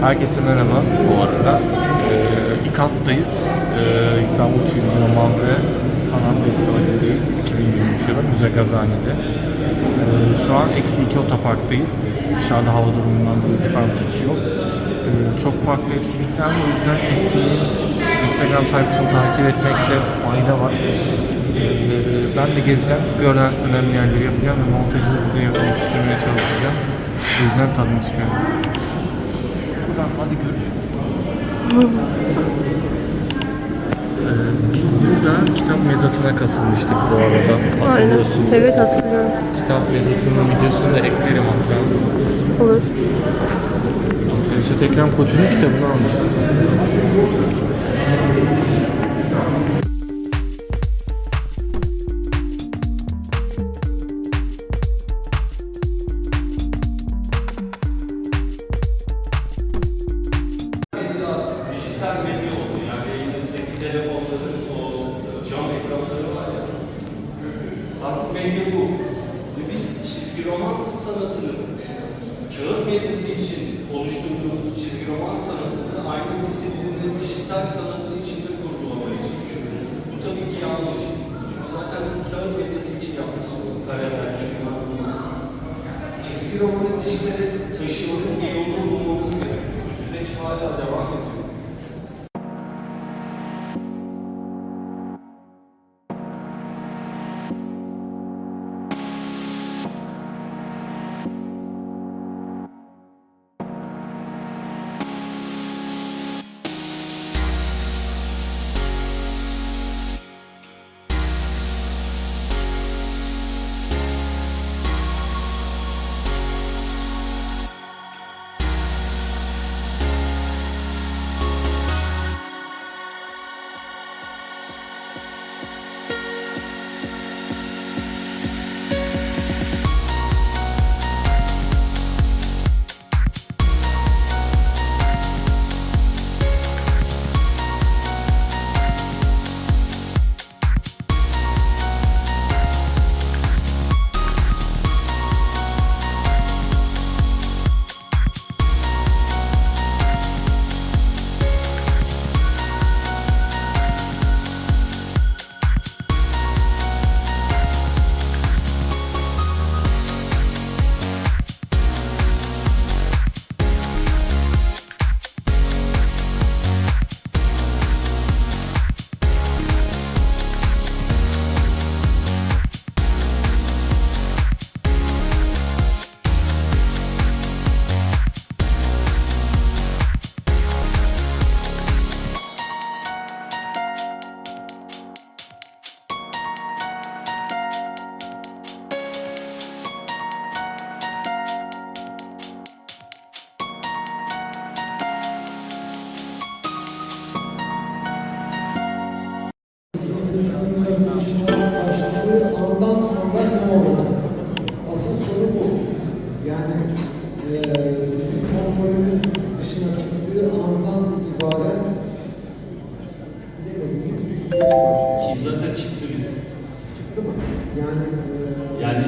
Herkese merhaba bu arada. Ee, İKAP'tayız. Ee, İstanbul Çizgi Roman ve Sanat Festivali'ndeyiz. 2023 yılı Müze Gazani'de. Ee, şu an Eksi 2 Otopark'tayız. Dışarıda hava durumundan dolayı stand hiç yok. Ee, çok farklı etkinlikler var. O yüzden etkinliğin Instagram sayfasını takip etmekte fayda var. Ee, ben de gezeceğim. Gören önemli yerleri yapacağım ve montajını size yetiştirmeye çalışacağım. O yüzden tadını çıkarıyorum. Buradan hadi görüşürüz. Ee, biz burada kitap mezatına katılmıştık bu arada. Aynen. Hatırlıyorsun. Evet hatırlıyorum. Kitap mezatının videosunu da eklerim hatta. Olur. İşte Ekrem Koçu'nun kitabını almıştım. Dijital sanatın içinde kurgulamayı çalışıyoruz. Bu tabii ki yanlış. Çünkü zaten kağıt medyası için yapmışsınız. Kareler, şunlar. Çizgi romanı dijitale taşımanın bir yolunu bulmamız gerekiyor. Bu süreç hala devam ediyor. e, bizim kontrolümüz dışına çıktı bile. Çıktı mı? Yani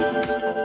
you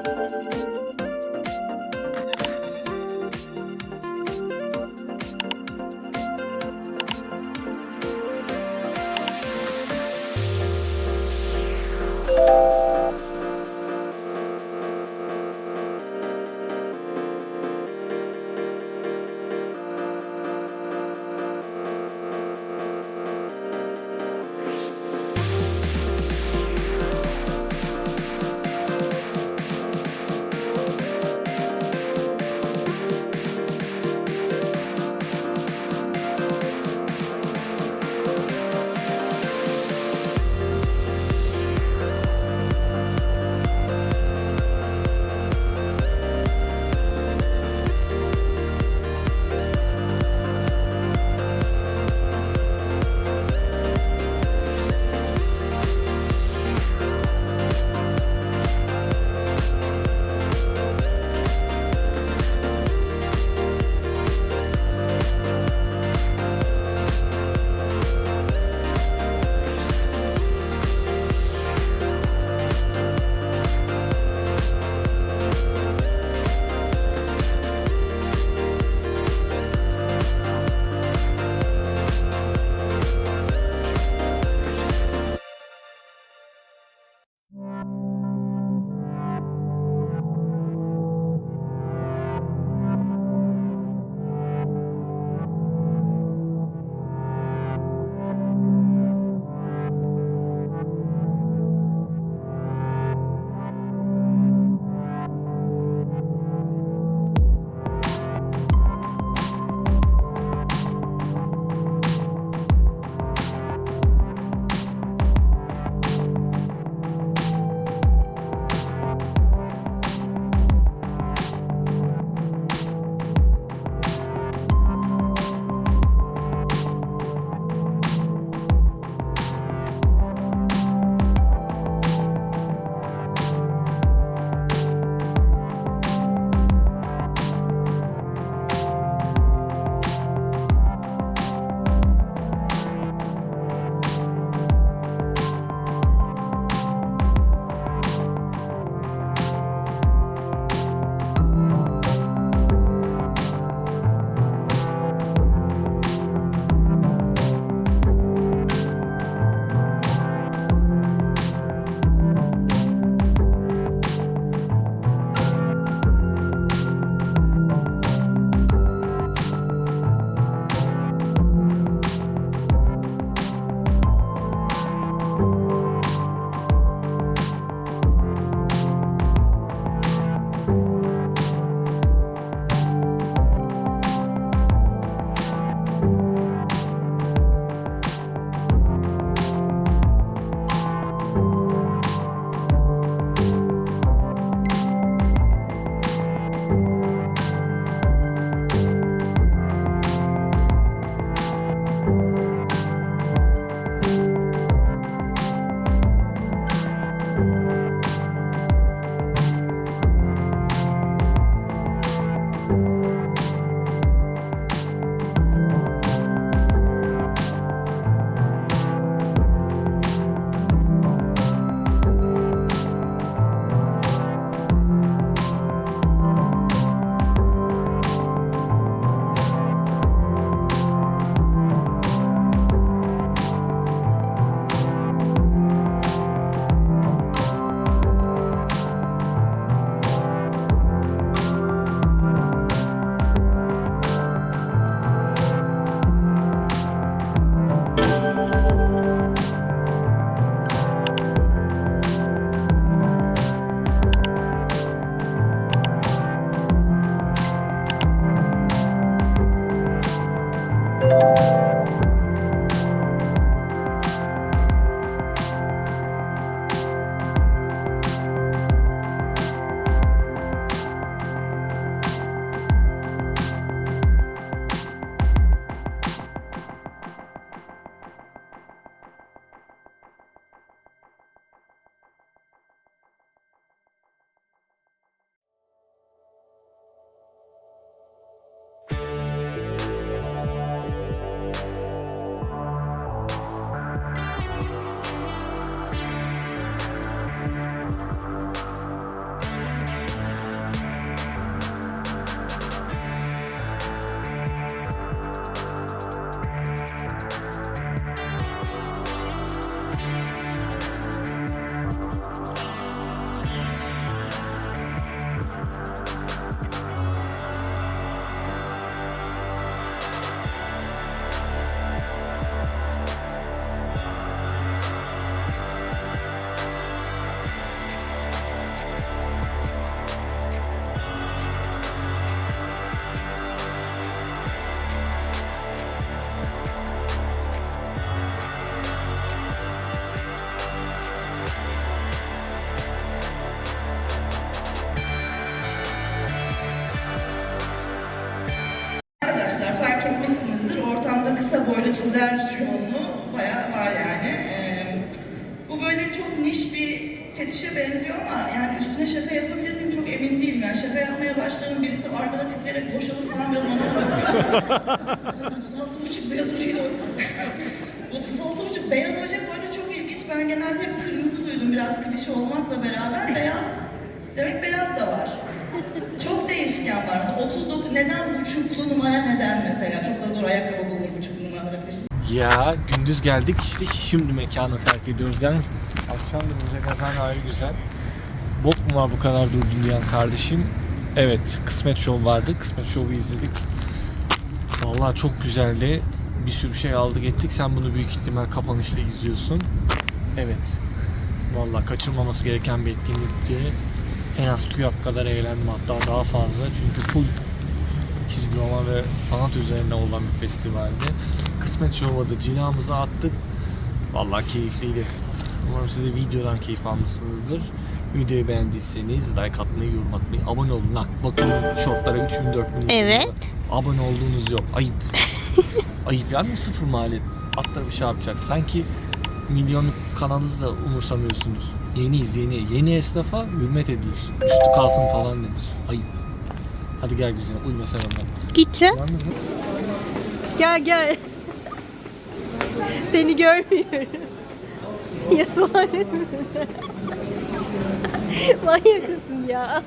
niş bir fetişe benziyor ama yani üstüne şaka yapabilir miyim çok emin değilim. Yani şaka yapmaya başlarım birisi arkada titreyerek boşalır falan biraz bana bakıyor. 36 buçuk beyaz ojayla 36 buçuk beyaz oje bu arada çok ilginç. Ben genelde hep kırmızı duydum biraz klişe olmakla beraber. Beyaz, demek beyaz da var. Çok değişken var. Mesela 39, neden buçuklu numara neden mesela? Ya gündüz geldik işte şimdi mekanı terk ediyoruz. Yalnız akşam da müze kazan ayrı güzel. Bok mu var bu kadar durdun diyen kardeşim. Evet Kısmet Show vardı. Kısmet Show'u izledik. Vallahi çok güzeldi. Bir sürü şey aldık ettik. Sen bunu büyük ihtimal kapanışta izliyorsun. Evet. Vallahi kaçırmaması gereken bir etkinlikti. En az TÜYAP kadar eğlendim hatta daha fazla. Çünkü full çizgi roman ve sanat üzerine olan bir festivaldi. Kısmet Show'a da cilamızı attık. Vallahi keyifliydi. Umarım siz de videodan keyif almışsınızdır. Videoyu beğendiyseniz like atmayı, yorum atmayı, abone olun lan. Bakıyorum shortlara 3000 4000 Evet. Abone olduğunuz yok. Ayıp. Ayıp yani sıfır maliyet. Atla bir şey yapacak. Sanki milyonluk kanalınızı da umursamıyorsunuz. Yeniyiz yeni. Yeni esnafa hürmet edilir. Üstü kalsın falan denir. Ayıp. Hadi gel güzelim. Uyma sen ondan. Bu- Gel gel. Seni görmüyorum. Ya Manyak mısın ya?